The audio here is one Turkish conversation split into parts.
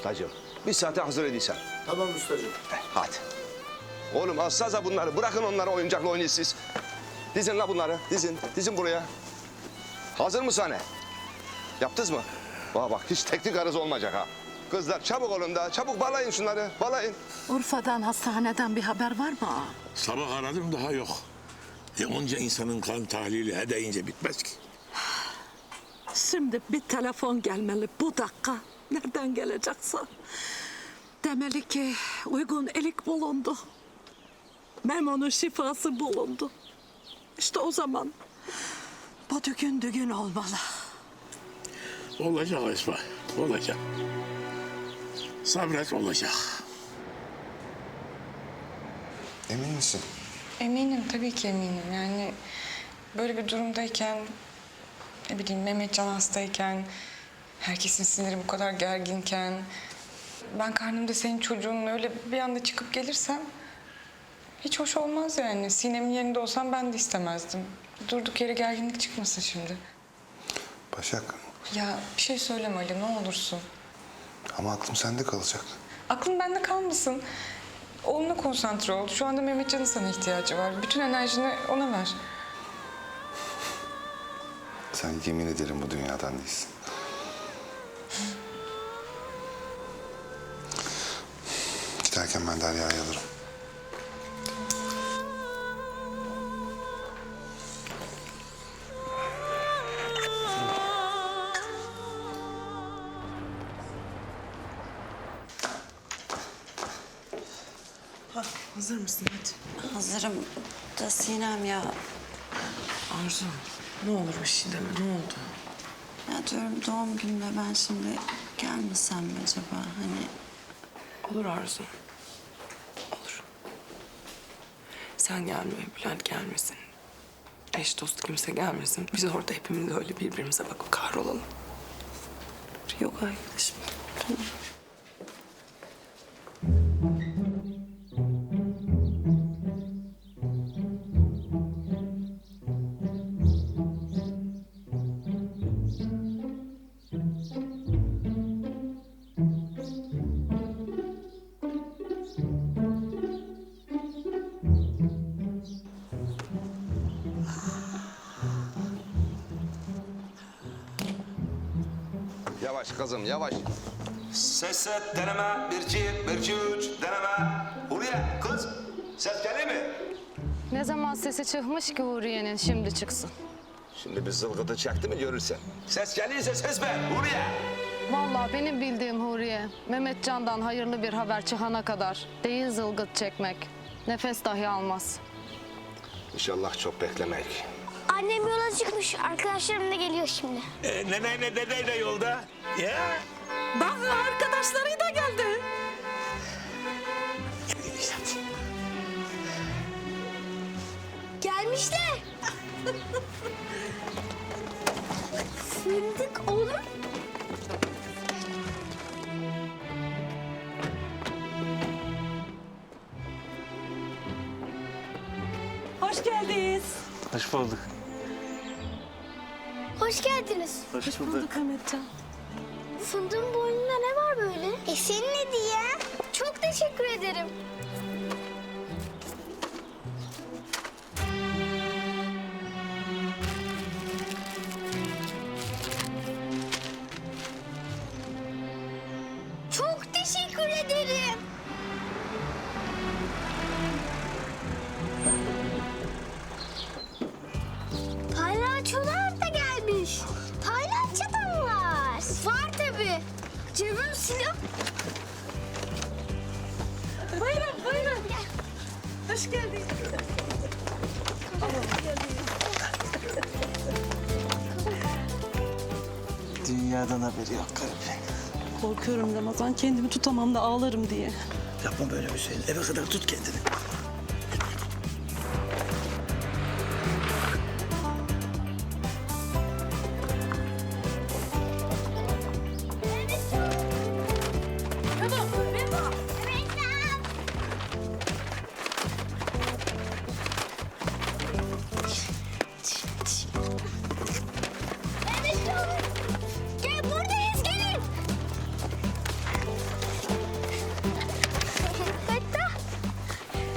ustacığım. Bir saate hazır ediysen. Tamam ustacığım. Hadi. Oğlum alsanıza bunları. Bırakın onları oyuncakla oynayın siz. Dizin la bunları. Dizin. Dizin buraya. Hazır mı sahne? Yaptınız mı? Bak bak hiç teknik arız olmayacak ha. Kızlar çabuk olun da çabuk balayın şunları. Balayın. Urfa'dan hastaneden bir haber var mı? ağa? Sabah aradım daha yok. E onca insanın kan tahlili edeyince bitmez ki. Şimdi bir telefon gelmeli bu dakika. Nereden gelecekse. Demeli ki uygun elik bulundu. Memo'nun şifası bulundu. İşte o zaman bu düğün düğün olmalı. Olacak Esma, olacak. Sabret olacak. Emin misin? Eminim tabii ki eminim. Yani böyle bir durumdayken ne bileyim Mehmetcan hastayken herkesin siniri bu kadar gerginken ben karnımda senin çocuğun öyle bir anda çıkıp gelirsem hiç hoş olmaz yani. Sinem'in yerinde olsam ben de istemezdim. Durduk yere gerginlik çıkmasın şimdi. Başak Ya bir şey söyleme Ali ne olursun. ama aklım sende kalacak. Aklın bende kalmasın. Oğluna konsantre ol. Şu anda Mehmetcan'ın sana ihtiyacı var. Bütün enerjini ona ver. Sen yemin ederim bu dünyadan değilsin. Giderken ben Derya'yı alırım. Hazır mısın hadi? Hazırım da Sinem ya. Arzu ne olur bir şey deme ne oldu? Ya diyorum doğum gününe ben şimdi gelmesem mi acaba? Hani Olur Arzu. Olur. Sen gelme, Bülent gelmesin. Eş dost kimse gelmesin. Biz orada hepimiz öyle birbirimize bakıp kahrolalım. yok arkadaşım. Tamam. Yavaş kızım yavaş. Ses set deneme. Bir iki, bir iki, üç deneme. Huriye kız ses geliyor mi? Ne zaman sesi çıkmış ki Huriye'nin şimdi çıksın. Şimdi bir zılgıtı çaktı mı görürsen. Ses geliyorsa ses ver Huriye. Vallahi benim bildiğim Huriye, Mehmetcan'dan hayırlı bir haber çıkana kadar değil zılgıt çekmek. Nefes dahi almaz. İnşallah çok beklemek. Annem yola çıkmış. Arkadaşlarım da geliyor şimdi. E, nene ne dede de yolda. Ya. Bak arkadaşları da geldi. Gelmişler. Fındık oğlum. Hoş geldiniz. Hoş bulduk. Hoş geldiniz. Hoş Bulduk Mehmetcan. Fındığın boynunda ne var böyle? E senin hediye. Çok teşekkür ederim. Hoş geldin. Dünyadan haberi yok garip. Korkuyorum Ramazan kendimi tutamam da ağlarım diye. Yapma böyle bir şey. Eve kadar tut kendini.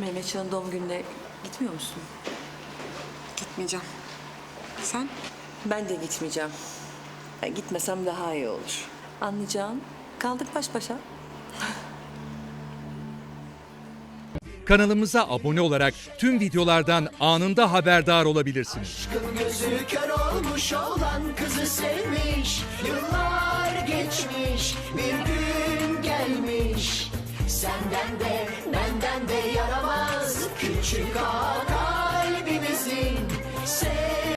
Mehmetcan'ın doğum gününe gitmiyor musun? Gitmeyeceğim. Sen? Ben de gitmeyeceğim. Ya gitmesem daha iyi olur. Anlayacağın kaldık baş başa. Kanalımıza abone olarak tüm videolardan anında haberdar olabilirsiniz. Gözü kör olmuş olan kızı sevmiş. Yıllar geçmiş bir gün gelmiş. Senden de का